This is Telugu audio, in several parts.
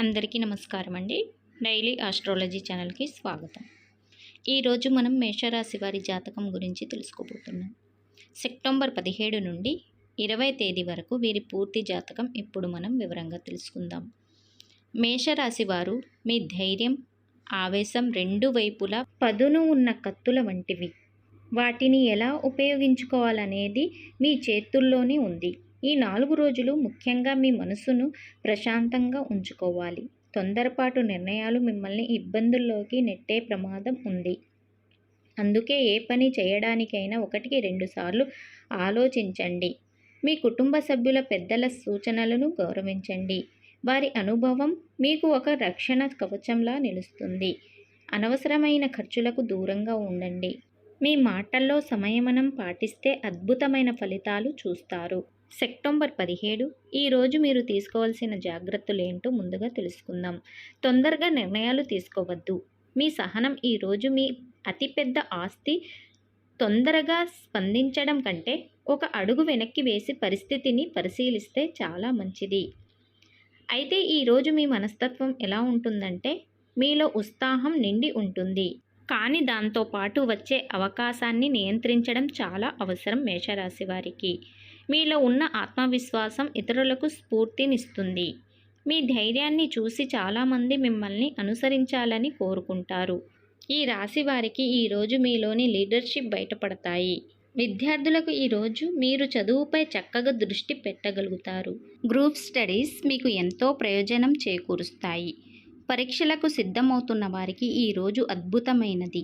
అందరికీ నమస్కారం అండి. డైలీ ఆస్ట్రాలజీ ఛానల్కి స్వాగతం. ఈరోజు మనం మేషరాశి వారి జాతకం గురించి తెలుసుకోబోతున్నాం. సెప్టెంబర్ పదిహేడు నుండి ఇరవై తేదీ వరకు వీరి పూర్తి జాతకం ఇప్పుడు మనం వివరంగా తెలుసుకుందాం. మేషరాశి వారు మీ ధైర్యం ఆవేశం రెండు వైపులా పదును ఉన్న కత్తుల వంటివి. వాటిని ఎలా ఉపయోగించుకోవాలనేది మీ చేతుల్లోనే ఉంది. ఈ నాలుగు రోజులు ముఖ్యంగా మీ మనసును ప్రశాంతంగా ఉంచుకోవాలి. తొందరపాటు నిర్ణయాలు మిమ్మల్ని ఇబ్బందుల్లోకి నెట్టే ప్రమాదం ఉంది. అందుకే ఏ పని చేయడానికైనా ఒకటికి రెండు సార్లు ఆలోచించండి. మీ కుటుంబ సభ్యుల పెద్దల సూచనలను గౌరవించండి. వారి అనుభవం మీకు ఒక రక్షణ కవచంలా నిలుస్తుంది. అనవసరమైన ఖర్చులకు దూరంగా ఉండండి. మీ మాటల్లో సంయమనం పాటిస్తే అద్భుతమైన ఫలితాలు చూస్తారు. సెప్టెంబర్ పదిహేడు. ఈరోజు మీరు తీసుకోవాల్సిన జాగ్రత్తలు ఏంటో ముందుగా తెలుసుకుందాం. తొందరగా నిర్ణయాలు తీసుకోవద్దు. మీ సహనం ఈరోజు మీ అతిపెద్ద ఆస్తి తొందరగా స్పందించడం కంటే ఒక అడుగు వెనక్కి వేసి పరిస్థితిని పరిశీలిస్తే చాలా మంచిది. అయితే ఈరోజు మీ మనస్తత్వం ఎలా ఉంటుందంటే మీలో ఉత్సాహం నిండి ఉంటుంది. కానీ దాంతో పాటు వచ్చే అవకాశాన్ని నియంత్రించడం చాలా అవసరం మేషరాశి వారికి. మీలో ఉన్న ఆత్మవిశ్వాసం ఇతరులకు స్ఫూర్తినిస్తుంది. మీ ధైర్యాన్ని చూసి చాలామంది మిమ్మల్ని అనుసరించాలని కోరుకుంటారు. ఈ రాశి వారికి ఈరోజు మీలోని లీడర్షిప్ బయటపడతాయి. విద్యార్థులకు ఈరోజు మీరు చదువుపై చక్కగా దృష్టి పెట్టగలుగుతారు. గ్రూప్ స్టడీస్ మీకు ఎంతో ప్రయోజనం చేకూరుస్తాయి. పరీక్షలకు సిద్ధమవుతున్న వారికి ఈరోజు అద్భుతమైనది.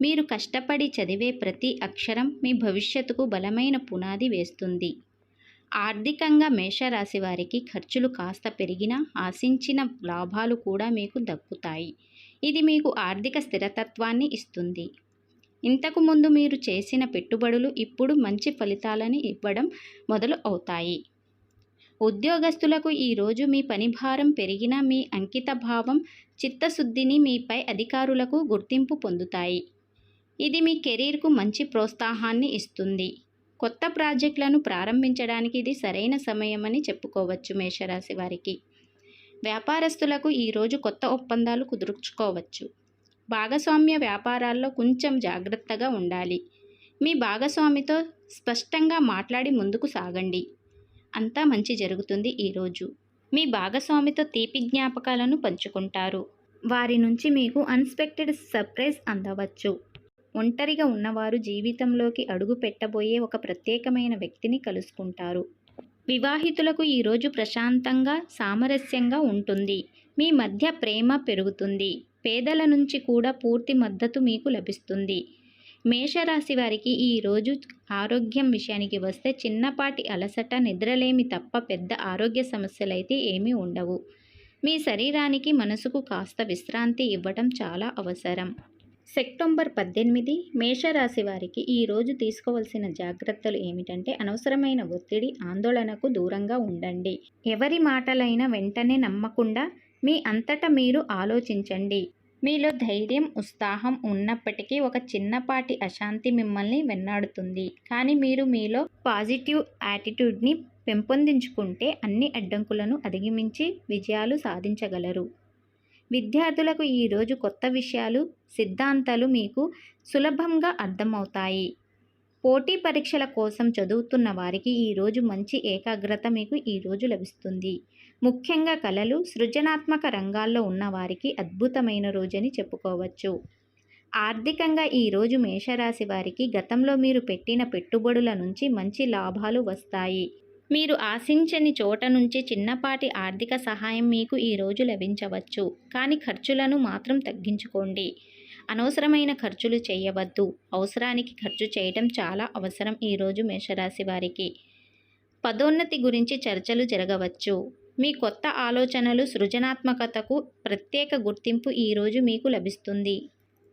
మీరు కష్టపడి చదివే ప్రతి అక్షరం మీ భవిష్యత్తుకు బలమైన పునాది వేస్తుంది. ఆర్థికంగా మేషరాశి వారికి ఖర్చులు కాస్త పెరిగినా ఆశించిన లాభాలు కూడా మీకు దక్కుతాయి. ఇది మీకు ఆర్థిక స్థిరతత్వాన్ని ఇస్తుంది. ఇంతకు ముందు మీరు చేసిన పెట్టుబడులు ఇప్పుడు మంచి ఫలితాలను ఇవ్వడం మొదలు అవుతాయి. ఉద్యోగస్తులకు ఈరోజు మీ పని భారం పెరిగినా మీ అంకిత భావం చిత్తశుద్ధిని మీపై అధికారులకు గుర్తింపు పొందుతాయి. ఇది మీ కెరీర్కు మంచి ప్రోత్సాహాన్ని ఇస్తుంది. కొత్త ప్రాజెక్టులను ప్రారంభించడానికి ఇది సరైన సమయమని చెప్పుకోవచ్చు మేషరాశి వారికి. వ్యాపారస్తులకు ఈరోజు కొత్త ఒప్పందాలు కుదుర్చుకోవచ్చు. భాగస్వామ్య వ్యాపారాల్లో కొంచెం జాగ్రత్తగా ఉండాలి. మీ భాగస్వామితో స్పష్టంగా మాట్లాడి ముందుకు సాగండి. అంతా మంచి జరుగుతుంది ఈరోజు మీ భాగస్వామితో తీపి జ్ఞాపకాలను పంచుకుంటారు. వారి నుంచి మీకు అన్స్పెక్టెడ్ సర్ప్రైజ్ అందవచ్చు. ఒంటరిగా ఉన్నవారు జీవితంలోకి అడుగు పెట్టబోయే ఒక ప్రత్యేకమైన వ్యక్తిని కలుసుకుంటారు. వివాహితులకు ఈరోజు ప్రశాంతంగా సామరస్యంగా ఉంటుంది. మీ మధ్య ప్రేమ పెరుగుతుంది. పేదల నుంచి కూడా పూర్తి మద్దతు మీకు లభిస్తుంది. మేషరాశి వారికి ఈరోజు ఆరోగ్యం విషయానికి వస్తే చిన్నపాటి అలసట నిద్రలేమి తప్ప పెద్ద ఆరోగ్య సమస్యలైతే ఏమీ ఉండవు. మీ శరీరానికి మనసుకు కాస్త విశ్రాంతి ఇవ్వటం చాలా అవసరం. సెప్టెంబర్ పద్దెనిమిది మేషరాశి వారికి ఈరోజు తీసుకోవాల్సిన జాగ్రత్తలు ఏమిటంటే అనవసరమైన ఒత్తిడి ఆందోళనకు దూరంగా ఉండండి. ఎవరి మాటలైనా వెంటనే నమ్మకుండా మీ అంతటా మీరు ఆలోచించండి. మీలో ధైర్యం ఉత్సాహం ఉన్నప్పటికీ ఒక చిన్నపాటి అశాంతి మిమ్మల్ని వెన్నాడుతుంది కానీ మీరు మీలో పాజిటివ్ యాటిట్యూడ్ని పెంపొందించుకుంటే అన్ని అడ్డంకులను అధిగమించి విజయాలు సాధించగలరు. విద్యార్థులకు ఈరోజు కొత్త విషయాలు సిద్ధాంతాలు మీకు సులభంగా అర్థమవుతాయి. పోటీ పరీక్షల కోసం చదువుతున్న వారికి ఈరోజు మంచి ఏకాగ్రత మీకు ఈరోజు లభిస్తుంది. ముఖ్యంగా కళలు సృజనాత్మక రంగాల్లో ఉన్న వారికి అద్భుతమైన రోజని చెప్పుకోవచ్చు. ఆర్థికంగా ఈరోజు మేషరాశి వారికి గతంలో మీరు పెట్టిన పెట్టుబడుల నుంచి మంచి లాభాలు వస్తాయి. మీరు ఆశించని చోట నుంచి చిన్నపాటి ఆర్థిక సహాయం మీకు ఈరోజు లభించవచ్చు. కానీ ఖర్చులను మాత్రం తగ్గించుకోండి. అనవసరమైన ఖర్చులు చేయవద్దు. అవసరానికి ఖర్చు చేయడం చాలా అవసరం ఈరోజు మేషరాశి వారికి. పదోన్నతి గురించి చర్చలు జరగవచ్చు. మీ కొత్త ఆలోచనలు సృజనాత్మకతకు ప్రత్యేక గుర్తింపు ఈరోజు మీకు లభిస్తుంది.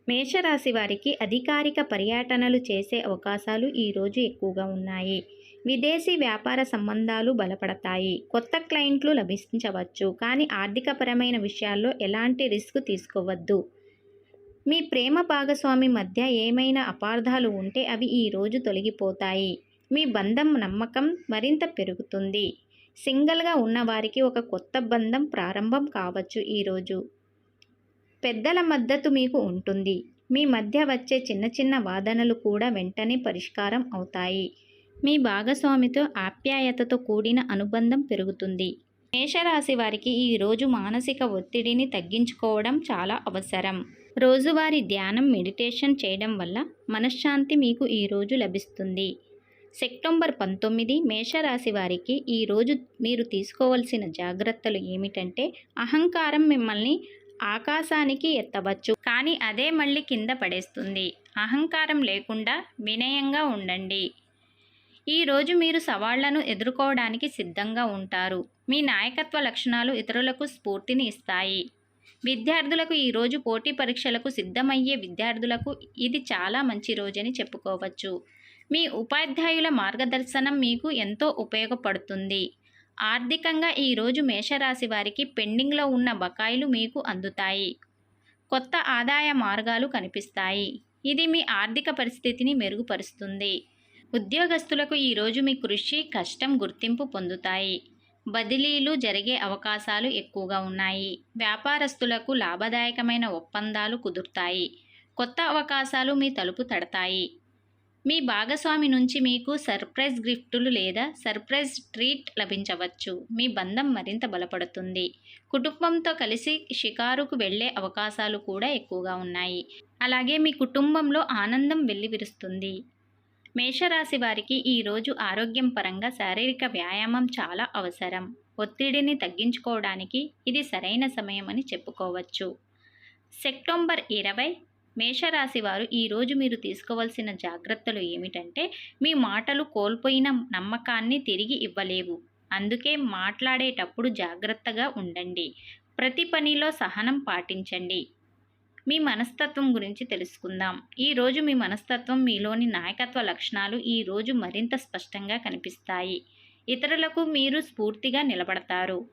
మేషరాశి వారికి అధికారిక పర్యటనలు చేసే అవకాశాలు ఈరోజు ఎక్కువగా ఉన్నాయి. విదేశీ వ్యాపార సంబంధాలు బలపడతాయి. కొత్త క్లయింట్లు లభించవచ్చు. కానీ ఆర్థికపరమైన విషయాల్లో ఎలాంటి రిస్క్ తీసుకోవద్దు. మీ ప్రేమ భాగస్వామి మధ్య ఏమైనా అపార్థాలు ఉంటే అవి ఈరోజు తొలగిపోతాయి. మీ బంధం నమ్మకం మరింత పెరుగుతుంది. సింగిల్గా ఉన్నవారికి ఒక కొత్త బంధం ప్రారంభం కావచ్చు ఈరోజు పెద్దల మద్దతు మీకు ఉంటుంది. మీ మధ్య వచ్చే చిన్న చిన్న వాదనలు కూడా వెంటనే పరిష్కారం అవుతాయి. మీ భాగస్వామితో ఆప్యాయతతో కూడిన అనుబంధం పెరుగుతుంది. మేషరాశి వారికి ఈరోజు మానసిక ఒత్తిడిని తగ్గించుకోవడం చాలా అవసరం. రోజువారీ ధ్యానం మెడిటేషన్ చేయడం వల్ల మనశ్శాంతి మీకు ఈరోజు లభిస్తుంది. సెప్టెంబర్ పంతొమ్మిది మేషరాశి వారికి ఈరోజు మీరు తీసుకోవాల్సిన జాగ్రత్తలు ఏమిటంటే అహంకారం మిమ్మల్ని ఆకాశానికి ఎత్తవచ్చు. కానీ అదే మళ్ళీ కింద పడేస్తుంది. అహంకారం లేకుండా వినయంగా ఉండండి. ఈరోజు మీరు సవాళ్ళను ఎదుర్కోవడానికి సిద్ధంగా ఉంటారు. మీ నాయకత్వ లక్షణాలు ఇతరులకు స్ఫూర్తిని ఇస్తాయి. విద్యార్థులకు ఈరోజు పోటీ పరీక్షలకు సిద్ధమయ్యే విద్యార్థులకు ఇది చాలా మంచి రోజని చెప్పుకోవచ్చు. మీ ఉపాధ్యాయుల మార్గదర్శనం మీకు ఎంతో ఉపయోగపడుతుంది. ఆర్థికంగా ఈరోజు మేషరాశి వారికి పెండింగ్లో ఉన్న బకాయిలు మీకు అందుతాయి. కొత్త ఆదాయ మార్గాలు కనిపిస్తాయి. ఇది మీ ఆర్థిక పరిస్థితిని మెరుగుపరుస్తుంది. ఉద్యోగస్తులకు ఈరోజు మీ కృషి కష్టం గుర్తింపు పొందుతాయి. బదిలీలు జరిగే అవకాశాలు ఎక్కువగా ఉన్నాయి. వ్యాపారస్తులకు లాభదాయకమైన ఒప్పందాలు కుదురుతాయి. కొత్త అవకాశాలు మీ తలుపు తడతాయి. మీ భాగస్వామి నుంచి మీకు సర్ప్రైజ్ గిఫ్టులు లేదా సర్ప్రైజ్ ట్రీట్ లభించవచ్చు. మీ బంధం మరింత బలపడుతుంది. కుటుంబంతో కలిసి షికారుకు వెళ్ళే అవకాశాలు కూడా ఎక్కువగా ఉన్నాయి. అలాగే మీ కుటుంబంలో ఆనందం వెల్లివిరుస్తుంది. మేషరాశి వారికి ఈరోజు ఆరోగ్యం పరంగా శారీరక వ్యాయామం చాలా అవసరం. ఒత్తిడిని తగ్గించుకోవడానికి ఇది సరైన సమయం అని చెప్పుకోవచ్చు. సెప్టెంబర్ ఇరవై మేషరాశి వారు ఈరోజు మీరు తీసుకోవాల్సిన జాగ్రత్తలు ఏమిటంటే మీ మాటలు కోల్పోయిన నమ్మకాన్ని తిరిగి ఇవ్వలేవు. అందుకే మాట్లాడేటప్పుడు జాగ్రత్తగా ఉండండి. ప్రతి పనిలో సహనం పాటించండి. మీ మనస్తత్వం గురించి తెలుసుకుందాం. ఈరోజు మీ మనస్తత్వం మీలోని నాయకత్వ లక్షణాలు ఈరోజు మరింత స్పష్టంగా కనిపిస్తాయి. ఇతరులకు మీరు స్ఫూర్తిగా నిలబడతారు.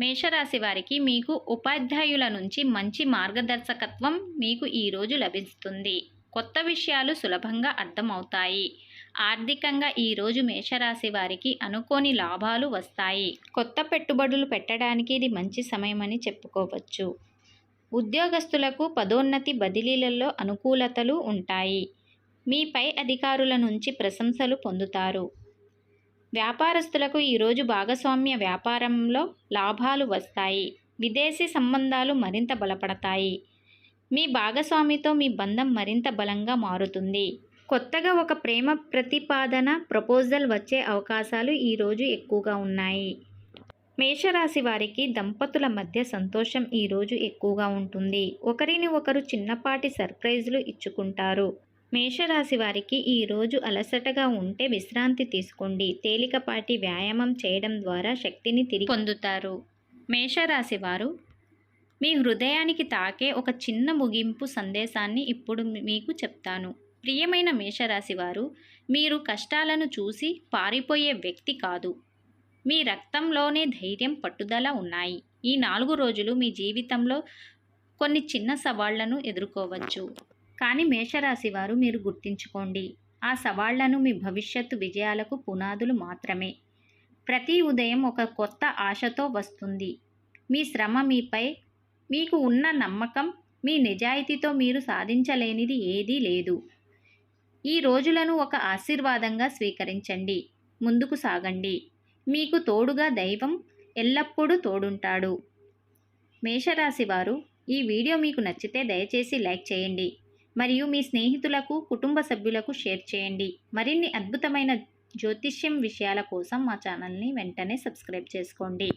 మేషరాశి వారికి మీకు ఉపాధ్యాయుల నుంచి మంచి మార్గదర్శకత్వం మీకు ఈరోజు లభిస్తుంది. కొత్త విషయాలు సులభంగా అర్థమవుతాయి. ఆర్థికంగా ఈరోజు మేషరాశి వారికి అనుకోని లాభాలు వస్తాయి. కొత్త పెట్టుబడులు పెట్టడానికి ఇది మంచి సమయమని చెప్పుకోవచ్చు. ఉద్యోగస్తులకు పదోన్నతి బదిలీలలో అనుకూలతలు ఉంటాయి. మీ పై అధికారుల నుంచి ప్రశంసలు పొందుతారు. వ్యాపారస్తులకు ఈరోజు భాగస్వామ్య వ్యాపారంలో లాభాలు వస్తాయి. విదేశీ సంబంధాలు మరింత బలపడతాయి. మీ భాగస్వామితో మీ బంధం మరింత బలంగా మారుతుంది. కొత్తగా ఒక ప్రేమ ప్రతిపాదన ప్రపోజల్ వచ్చే అవకాశాలు ఈరోజు ఎక్కువగా ఉన్నాయి. మేషరాశి వారికి దంపతుల మధ్య సంతోషం ఈరోజు ఎక్కువగా ఉంటుంది. ఒకరిని ఒకరు చిన్నపాటి సర్ప్రైజులు ఇచ్చుకుంటారు. మేషరాశి వారికి ఈరోజు అలసటగా ఉంటే విశ్రాంతి తీసుకోండి. తేలికపాటి వ్యాయామం చేయడం ద్వారా శక్తిని తిరిగి పొందుతారు. మేషరాశి వారు మీ హృదయానికి తాకే ఒక చిన్న ముగింపు సందేశాన్ని ఇప్పుడు మీకు చెప్తాను. ప్రియమైన మేషరాశి వారు మీరు కష్టాలను చూసి పారిపోయే వ్యక్తి కాదు. మీ రక్తంలోనే ధైర్యం పట్టుదల ఉన్నాయి. ఈ నాలుగు రోజులు మీ జీవితంలో కొన్ని చిన్న సవాళ్ళను ఎదుర్కోవచ్చు. కానీ మేషరాశి వారు మీరు గుర్తించుకోండి. ఆ సవాళ్ళను మీ భవిష్యత్తు విజయాలకు పునాదులు మాత్రమే. ప్రతి ఉదయం ఒక కొత్త ఆశతో వస్తుంది. మీ శ్రమ మీపై మీకు ఉన్న నమ్మకం మీ నిజాయితీతో మీరు సాధించలేనిది ఏదీ లేదు. ఈ రోజులను ఒక ఆశీర్వాదంగా స్వీకరించండి. ముందుకు సాగండి. మీకు తోడుగా దైవం ఎల్లప్పుడూ తోడుంటాడు. మేషరాశి వారు ఈ వీడియో మీకు నచ్చితే దయచేసి లైక్ చేయండి. మరియు మీ స్నేహితులకు కుటుంబ సభ్యులకు షేర్ చేయండి. మరిన్ని అద్భుతమైన జ్యోతిష్యం విషయాల కోసం మా ఛానల్ని వెంటనే సబ్స్క్రైబ్ చేసుకోండి.